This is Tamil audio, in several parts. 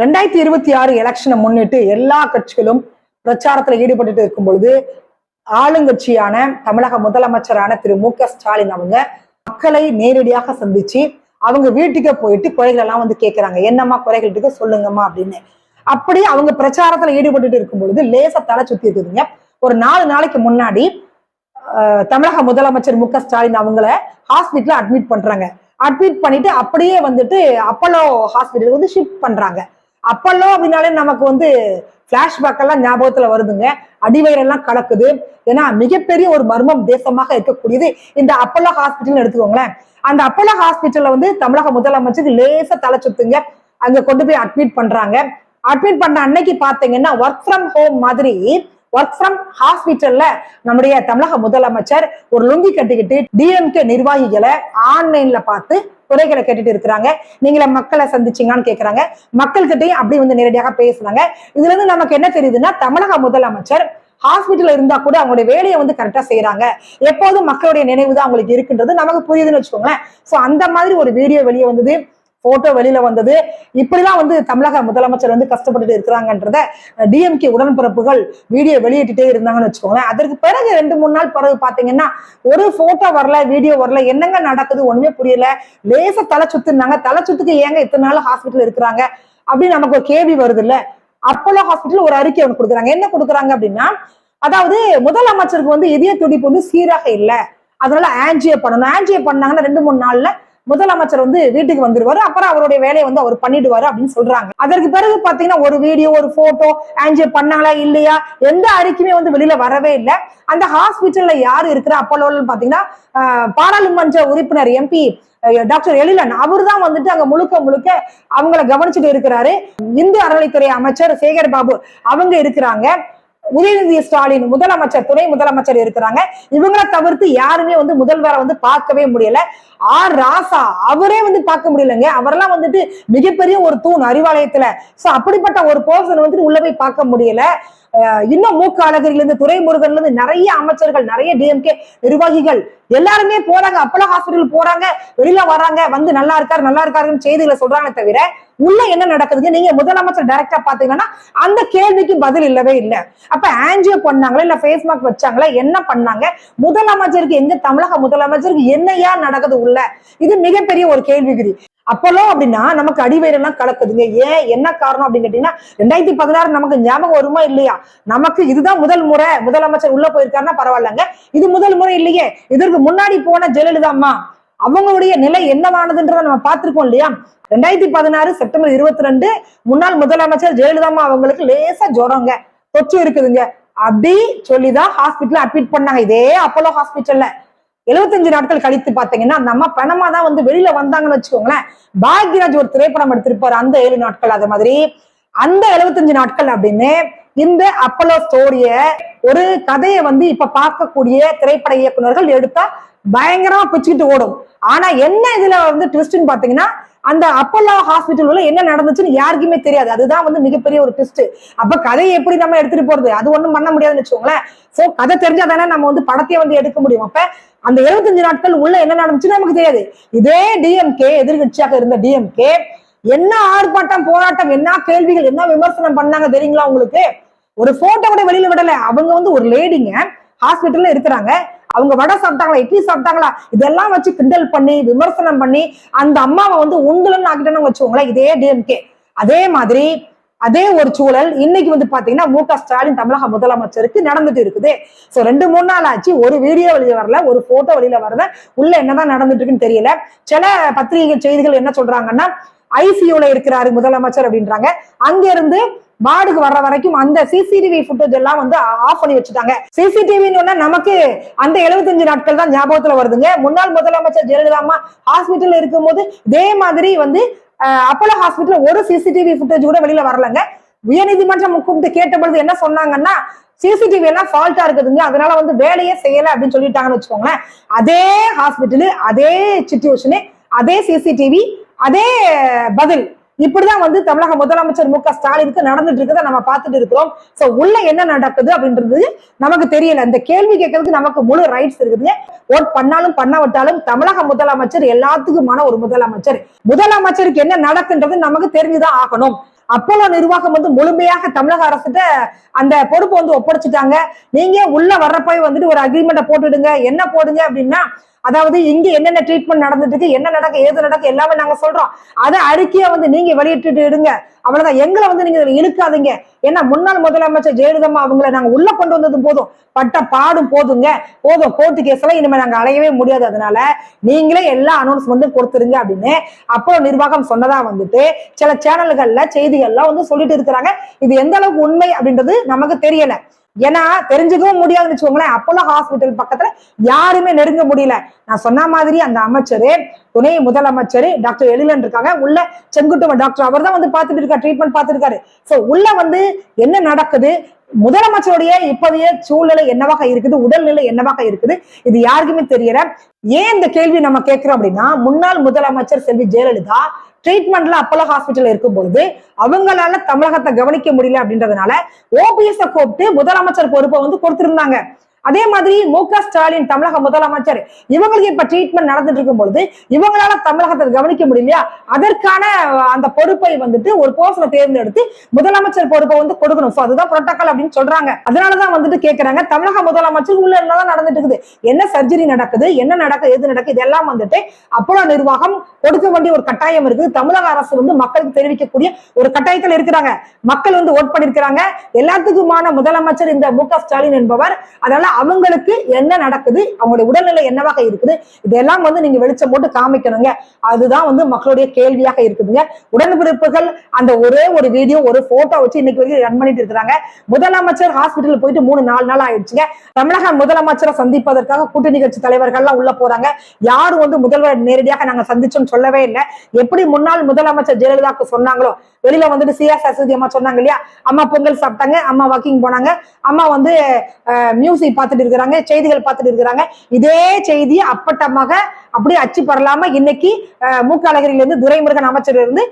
ரெண்டாயிரத்தி இருபத்தி ஆறு எலெக்ஷனை முன்னிட்டு எல்லா கட்சிகளும் பிரச்சாரத்தில் ஈடுபட்டுட்டு இருக்கும் பொழுது ஆளுங்கட்சியான தமிழக முதலமைச்சரான திரு. மு. க. ஸ்டாலின் அவங்க மக்களை நேரடியாக சந்திச்சு அவங்க வீட்டுக்கு போயிட்டு குறைகள் எல்லாம் வந்து கேட்கிறாங்க என்னம்மா குறைகள் இருக்கு? சொல்லுங்கம்மா அப்படின்னு. அப்படி அவங்க பிரச்சாரத்துல ஈடுபட்டுட்டு இருக்கும் பொழுது லேசா தலை சுத்தி இருக்குதுங்க. ஒரு நாலு நாளைக்கு முன்னாடி தமிழக முதலமைச்சர் மு. க. ஸ்டாலின் அவங்கள ஹாஸ்பிட்டல்ல அட்மிட் பண்றாங்க. அட்மிட் பண்ணிட்டு அப்படியே வந்துட்டு அப்பலோ ஹாஸ்பிட்டலுக்கு வந்து ஷிஃப்ட் பண்றாங்க. அப்பல்லோ அப்படின்னாலே நமக்கு வந்து பிளாஷ்பேக் எல்லாம் ஞாபகத்துல வருதுங்க. அடிவயிறெல்லாம் கலக்குது. ஏன்னா மிகப்பெரிய ஒரு மர்மம் தேசமாக இருக்கக்கூடியது இந்த அப்பல்லோ ஹாஸ்பிட்டல் எடுத்துக்கோங்களேன். அந்த அப்பல்லோ ஹாஸ்பிட்டல்ல வந்து தமிழக முதலமைச்சருக்கு லேசா தலை சுத்துங்க. அங்க கொண்டு போய் அட்மிட் பண்றாங்க. அட்மிட் பண்ண அன்னைக்கு பாத்தீங்கன்னா ஒர்க் ஃப்ரம் ஹோம் மாதிரி ஒர்க் ஃப்ரம் ஹாஸ்பிட்டல்ல நம்முடைய தமிழக முதலமைச்சர் ஒரு லுங்கி கட்டிக்கிட்டு டிஎம்கே நிர்வாகிகளை ஆன்லைன்ல பார்த்து குறைகளை கேட்டுட்டு இருக்கிறாங்க. நீங்கள மக்களை சந்திச்சீங்கன்னு கேட்கிறாங்க மக்கள்கிட்டயும் அப்படி வந்து நேரடியாக பேசுறாங்க. இதுல இருந்து நமக்கு என்ன தெரியுதுன்னா தமிழக முதலமைச்சர் ஹாஸ்பிட்டல் இருந்தா கூட அவங்களுடைய வேலையை வந்து கரெக்டா செய்யறாங்க எப்போதும் மக்களுடைய நினைவு தான் அவங்களுக்கு இருக்குன்றது நமக்கு புரியுதுன்னு வச்சுக்கோங்களேன். சோ அந்த மாதிரி ஒரு வீடியோ வெளியே வந்தது. போட்டோ வெளியில வந்தது. இப்படிலாம் வந்து தமிழக முதலமைச்சர் வந்து கஷ்டப்பட்டுட்டு இருக்கிறாங்கன்றத டிஎம்கே உடன்பிறப்புகள் வீடியோ வெளியிட்டுட்டே இருந்தாங்கன்னு வச்சுக்கோங்களேன். அதற்கு பிறகு ரெண்டு மூணு நாள் பிறகு பாத்தீங்கன்னா ஒரு போட்டோ வரல வீடியோ வரல என்னங்க நடக்குது ஒண்ணுமே புரியல. லேச தலை சுத்துனாங்க. தலை சுத்துக்கு ஏங்க இத்தனை நாள் ஹாஸ்பிட்டல் இருக்கிறாங்க? அப்படின்னு நமக்கு ஒரு கேள்வி வருது இல்ல அப்போலோ ஹாஸ்பிட்டல் ஒரு அறிக்கை ஒன்று கொடுக்குறாங்க. என்ன கொடுக்குறாங்க அப்படின்னா அதாவது முதலமைச்சருக்கு வந்து இதய துடிப்பு வந்து சீராக இல்லை. அதனால ஆன்ஜியோ பண்ணணும் ஆன்ஜியோ பண்ணாங்கன்னா ரெண்டு மூணு நாள்ல முதலமைச்சர் வந்து வீட்டுக்கு வந்துருவாரு. அப்புறம் அவருடைய வேலையை வந்து அவர் பண்ணிடுவாரு அப்படின்னு சொல்றாங்க. அதற்கு பிறகு பாத்தீங்கன்னா ஒரு வீடியோ ஒரு போட்டோ ஆன்ஜியோ பண்ணாங்களா இல்லையா? எந்த அறிக்கையுமே வந்து வெளியில வரவே இல்லை. அந்த ஹாஸ்பிட்டல்ல யாரு இருக்கிற? அப்போலோன்னு பாத்தீங்கன்னா பாராளுமன்ற உறுப்பினர் எம்பி டாக்டர் எழிலன். அவர் தான் வந்துட்டு அங்க முழுக்க முழுக்க அவங்கள கவனிச்சுட்டு இருக்கிறாரு. இந்து அறநிலைத்துறை அமைச்சர் சேகர் பாபு அவங்க இருக்கிறாங்க. உதயநிதி ஸ்டாலின் முதலமைச்சர் துணை முதலமைச்சர் இருக்கிறாங்க. இவங்களை தவிர்த்து யாருமே வந்து முதல்வரை வந்து பார்க்கவே முடியல. ஆர் ராசா அவரே வந்து பார்க்க முடியலங்க. அவரெல்லாம் வந்துட்டு மிகப்பெரிய ஒரு தூண் அறிவாலயத்துல. சோ அப்படிப்பட்ட ஒரு பர்சன் வந்துட்டு உள்ள போய் பார்க்க முடியல. இன்னும் மூக்க அழகர்ல இருந்து துறைமுருகன்ல இருந்து நிறைய அமைச்சர்கள் நிறைய டிஎம்கே நிர்வாகிகள் எல்லாருமே போறாங்க. அப்போலோ ஹாஸ்பிட்டல் போறாங்க. வெளியில வராங்க. வந்து நல்லா இருக்காரு நல்லா இருக்காருன்னு செய்திகளை சொல்றாங்க தவிர உள்ள என்ன நடக்குதுங்க? நீங்க முதலமைச்சர் டைரக்டா பாத்தீங்கன்னா அந்த கேள்விக்கு பதில் இல்லவே இல்லை. அப்ப ஆன்ஜியோ பண்ணாங்களா? இல்ல ஃபேஸ் மார்க் வச்சாங்களா? என்ன பண்ணாங்க? முதலமைச்சருக்கு எங்க தமிழக முதலமைச்சருக்கு என்னையா நடக்குது உள்ள? இது மிகப்பெரிய ஒரு கேள்விக்குறி. அப்போலோ அப்படின்னா நமக்கு அடிவயிறெல்லாம் கலக்குதுங்க. ஏன்? என்ன காரணம் அப்படின்னு கேட்டீங்கன்னா ரெண்டாயிரத்தி பதினாறு நமக்கு ஞாபகம் வருமா இல்லையா? நமக்கு இதுதான் முதல் முறை. முதலமைச்சர் உள்ள போயிருக்காருன்னா பரவாயில்லங்க. இது முதல் முறை இல்லையே. இதற்கு முன்னாடி போன ஜெயலலிதா அம்மா அவங்களுடைய நிலை என்னவானதுன்றத நம்ம பார்த்திருக்கோம் இல்லையா? ரெண்டாயிரத்தி பதினாறு செப்டம்பர் இருபத்தி ரெண்டு முன்னாள் முதலமைச்சர் ஜெயலலிதாமா அவங்களுக்கு லேசா ஜுரங்க. தொற்று இருக்குதுங்க. அப்படி சொல்லிதான் ஹாஸ்பிட்டல் அட்மிட் பண்ணாங்க. இதே அப்போலோ ஹாஸ்பிட்டல்ல எழுபத்தஞ்சு நாட்கள் கழித்து பாத்தீங்கன்னா அந்த அம்மா பணமா தான் வந்து வெளியில வந்தாங்கன்னு வச்சுக்கோங்களேன். பாக்யராஜ் ஒரு திரைப்படம் எடுத்திருப்பாரு அந்த ஏழு நாட்கள் அது மாதிரி. அந்த எழுபத்தஞ்சு நாட்கள் அப்படின்னு இந்த அப்பலோ ஸ்டோரிய ஒரு கதையை வந்து இப்ப பார்க்கக்கூடிய திரைப்பட இயக்குனர்கள் எடுத்தா பயங்கரமா பிச்சுக்கிட்டு ஓடும். ஆனா என்ன இதுல வந்து ட்விஸ்ட்னு பாத்தீங்கன்னா அந்த அப்போலோ ஹாஸ்பிட்டல் உள்ள என்ன நடந்துச்சுன்னு யாருக்குமே தெரியாது. அதுதான் வந்து மிகப்பெரிய ஒரு ட்விஸ்ட் அப்ப கதையை எப்படி நம்ம எடுத்துட்டு போறது? அது ஒண்ணும் பண்ண முடியாதுன்னு வச்சுக்கோங்களேன். சோ கதை தெரிஞ்சா தானே நம்ம வந்து படத்தையே வந்து எடுக்க முடியும். அப்ப அந்த எழுபத்தஞ்சு நாட்கள் உள்ள என்ன நடந்துச்சுன்னு நமக்கு தெரியாது. இதே டிஎம்கே எதிர்கட்சியாக இருந்த டிஎம்கே என்ன ஆர்ப்பாட்டம் போராட்டம் என்ன கேள்விகள் என்ன விமர்சனம் பண்ணாங்க தெரியுங்களா உங்களுக்கு? ஒரு போட்டோ கூட வெளியில விடல. அவங்க வந்து ஒரு லேடிங்க ஹாஸ்பிட்டல்ல இருக்கிறாங்க. அவங்க வடை சாப்பிட்டாங்களா இட்லி சாப்பிட்டாங்களா இதெல்லாம் வச்சு கிண்டல் பண்ணி விமர்சனம் பண்ணி அந்த அம்மாவை வந்து உங்களுன்னு ஆக்கிட்டோம்னு வச்சுக்கோங்களேன் இதே டிஎம்கே அதே மாதிரி அதே ஒரு சூழல் இன்னைக்கு வந்து பாத்தீங்கன்னா மு க ஸ்டாலின் தமிழக முதலமைச்சருக்கு நடந்துட்டு இருக்குது. சோ ரெண்டு மூணு நாள் ஆச்சு ஒரு வீடியோ வெளியில வரல ஒரு போட்டோ வெளியில வரல உள்ள என்னதான் நடந்துட்டு இருக்குன்னு தெரியல. சில பத்திரிகை செய்திகள் என்ன சொல்றாங்கன்னா ஐசியூல இருக்கிறாரு முதலமைச்சர் அப்படின்றாங்க. அங்க இருந்து வார்டுக்கு வர்ற வரைக்கும் அந்த சிசிடிவி ஃபுட்டேஜ் எல்லாம் வந்து ஆஃப் பண்ணி வச்சுட்டாங்க. சிசிடிவின்னு நமக்கு அந்த 75 நாட்கள் தான் ஞாபகத்துல வருதுங்க. முன்னாள் முதலமைச்சர் ஜெயலலிதா அம்மா ஹாஸ்பிட்டல் இருக்கும்போது இதே மாதிரி வந்து அப்போலோ ஹாஸ்பிட்டல் ஒரு சிசிடிவி ஃபுட்டேஜ் கூட வெளியில வரலங்க. உயர்நீதிமன்றம் கூப்பிட்டு கேட்ட பொழுது என்ன சொன்னாங்கன்னா சிசிடிவி எல்லாம் ஃபால்ட்டா இருக்குதுங்க. அதனால வந்து வேலையே செய்யல அப்படின்னு சொல்லிட்டாங்கன்னு வச்சுக்கோங்களேன். அதே ஹாஸ்பிட்டலு அதே சுச்சுவேஷனு அதே சிசிடிவி அதே பதில். இப்படிதான் வந்து தமிழக முதலமைச்சர் மு க ஸ்டாலினுக்கு நடந்துட்டு இருக்கதை நம்ம பார்த்துட்டு இருக்கிறோம். சோ உள்ள என்ன நடக்குது அப்படின்றது நமக்கு தெரியல. இந்த கேள்வி கேட்கறதுக்கு நமக்கு முழு ரைட்ஸ் இருக்குதுங்க ஓட் பண்ணாலும் பண்ணவிட்டாலும் தமிழக முதலமைச்சர் எல்லாத்துக்குமான ஒரு முதலமைச்சர். முதலமைச்சருக்கு என்ன நடக்குன்றது நமக்கு தெரிஞ்சுதான் ஆகணும். அப்போலோ நிர்வாகம் வந்து முழுமையாக தமிழக அரசுகிட்ட அந்த பொறுப்பு வந்து ஒப்படைச்சிட்டாங்க. நீங்க உள்ள வர்றப்ப வந்துட்டு ஒரு அக்ரிமெண்ட்டை போட்டுடுங்க. என்ன போடுங்க அப்படின்னா அதாவது இங்க என்னென்ன ட்ரீட்மெண்ட் நடந்துட்டு இருக்கு என்ன நடக்கு ஏது நடக்கு எல்லாமே நாங்க சொல்றோம். அதை அறிக்கையை வந்து நீங்க வெளியிட்டு இடுங்க அவ்வளவுதான். எங்களை வந்து நீங்க இழுக்காதீங்க. ஏன்னா முன்னாள் முதலமைச்சர் ஜெயலலிதம்மா அவங்களை நாங்க உள்ள கொண்டு வந்ததும் போதும். பட்ட பாடும் போதுங்க. போதும். கோர்ட்டு கேஸ் எல்லாம் இனிமே நாங்க அலையவே முடியாது. அதனால நீங்களே எல்லா அனௌன்ஸ்மெண்ட்டும் கொடுத்துருங்க அப்படின்னு அப்புறம் நிர்வாகம் சொன்னதா வந்துட்டு சில சேனல்கள்ல செய்திகள்லாம் வந்து சொல்லிட்டு இருக்கிறாங்க. இது எந்த அளவுக்கு உண்மை அப்படின்றது நமக்கு தெரியல. ஏன்னா தெரிஞ்சுக்கவும் முடியாதுன்னு வச்சுக்கோங்களேன். அப்போலோ ஹாஸ்பிட்டல் பக்கத்துல யாருமே நெருங்க முடியல. நான் சொன்ன மாதிரி அந்த அமைச்சர் துணை முதலமைச்சர் டாக்டர் எழிலன் இருக்காங்க. உள்ள செங்குட்டுவன் டாக்டர் அவர் தான் வந்து பார்த்துட்டு இருக்காரு ட்ரீட்மெண்ட் பார்த்துருக்காரு ஸோ உள்ள வந்து என்ன நடக்குது? முதலமைச்சருடைய இப்போதைய சூழ்நிலை என்னவாக இருக்குது உடல்நிலை என்னவாக இருக்குது இது யாருக்குமே தெரியல. ஏன் இந்த கேள்வி நம்ம கேட்கிறோம் அப்படின்னா முன்னாள் முதலமைச்சர் செல்வி ஜெயலலிதா ட்ரீட்மெண்ட்ல அப்போலோ ஹாஸ்பிட்டல் இருக்கும் பொழுது அவங்களால தமிழகத்தை கவனிக்க முடியல அப்படின்றதுனால ஓபிஎஸ் கூப்பிட்டு முதலமைச்சர் பொறுப்பை வந்து கொடுத்திருந்தாங்க. அதே மாதிரி மு க ஸ்டாலின் தமிழக முதலமைச்சர் இவங்களுக்கு இப்ப ட்ரீட்மெண்ட் நடந்துட்டு இருக்கும் பொழுது இவங்களால தமிழகத்தை கவனிக்க முடியலையா? அதற்கான அந்த பொறுப்பை வந்துட்டு ஒரு போஸ்ட்ல தேர்ந்தெடுத்து முதலமைச்சர் பொறுப்பை வந்து கொடுக்கணும். சோ அதுதான் புரோட்டோகால் அப்படின்னு சொல்றாங்க. அதனாலதான் வந்துட்டு கேக்குறாங்க தமிழக முதலமைச்சர் உள்ள என்னதான் நடந்துட்டு இருக்குது? என்ன சர்ஜரி நடக்குது? என்ன நடக்குது எது நடக்குது இதெல்லாம் வந்துட்டு அப்போலோ நிர்வாகம் கொடுக்க வேண்டிய ஒரு கட்டாயம் இருக்குது. தமிழக அரசு வந்து மக்களுக்கு தெரிவிக்கக்கூடிய ஒரு கட்டாயத்தில் இருக்கிறாங்க. மக்கள் வந்து ஓட் பண்ணிருக்கிறாங்க. எல்லாத்துக்குமான முதலமைச்சர் இந்த மு க ஸ்டாலின் என்பவர் அதனால அவங்களுக்கு என்ன நடக்குது அவங்களுடைய உடல்நிலை என்னவாக இருக்குது இதெல்லாம் வந்து நீங்க வெளிச்சம் போட்டு காமிக்கணுங்க. அதுதான் வந்து மக்களுடைய கேள்வியாக இருக்குதுங்க. உடன்பிறப்புகள் அந்த ஒரே ஒரு வீடியோ ஒரு போட்டோ வச்சு இன்னைக்கு வரைக்கும் ரன் பண்ணிட்டு இருக்கிறாங்க. முதலமைச்சர் ஹாஸ்பிட்டல் போயிட்டு மூணு நாலு நாள் ஆயிடுச்சுங்க. தமிழக முதலமைச்சரை சந்திப்பதற்காக கூட்டணி கட்சி தலைவர்கள்லாம் உள்ள போறாங்க. யாரும் வந்து முதல்வர் நேரடியாக நாங்க சந்திச்சோம்னு சொல்லவே இல்லை. எப்படி முன்னாள் முதலமைச்சர் ஜெயலலிதாக்கு சொன்னாங்களோ வெளியில வந்துட்டு சிஎஸ் அசதி அம்மா சொன்னாங்க இல்லையா? அம்மா பொங்கல் சாப்பிட்டாங்க அம்மா வாக்கிங் போனாங்க. அம்மா வந்து மியூசிக் பார்த்துட்டு இருக்கிறாங்க செய்திகள் பார்த்துட்டு இருக்கிறாங்க. இதே செய்தி அப்பட்டமாக அப்படியே அச்சு பரலாம இன்னைக்கு அஹ், மூக்க இருந்து துரைமுருகன் அமைச்சர் இருந்து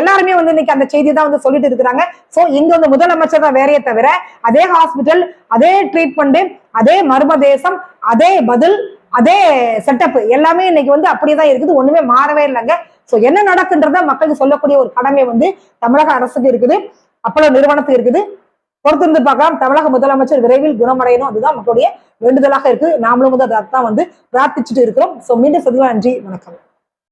எல்லாருமே வந்து இன்னைக்கு அந்த செய்தியை தான் வந்து சொல்லிட்டு இருக்கிறாங்க. சோ இங்க வந்து முதலமைச்சர் தான் வேறையே தவிர அதே ஹாஸ்பிட்டல் அதே ட்ரீட்மெண்ட் அதே மர்ம தேசம் அதே பதில் அதே செட்டப் எல்லாமே இன்னைக்கு வந்து அப்படியே தான் இருக்குது. ஒண்ணுமே மாறவே இல்லைங்க. சோ என்ன நடக்குன்றத மக்களுக்கு சொல்லக்கூடிய ஒரு கடமை வந்து தமிழக அரசுக்கு இருக்குது. அப்போலோ நிறுவனத்துக்கு இருக்குது. பொறுத்திருந்து பார்க்கலாம். தமிழக முதலமைச்சர் விரைவில் குணமடையணும். அதுதான் மக்களுடைய வேண்டுதலாக இருக்கு நாமளும் வந்து தான் வந்து பிரார்த்திச்சுட்டு இருக்கிறோம். சோ மீண்டும் சதுவா நன்றி. வணக்கம்.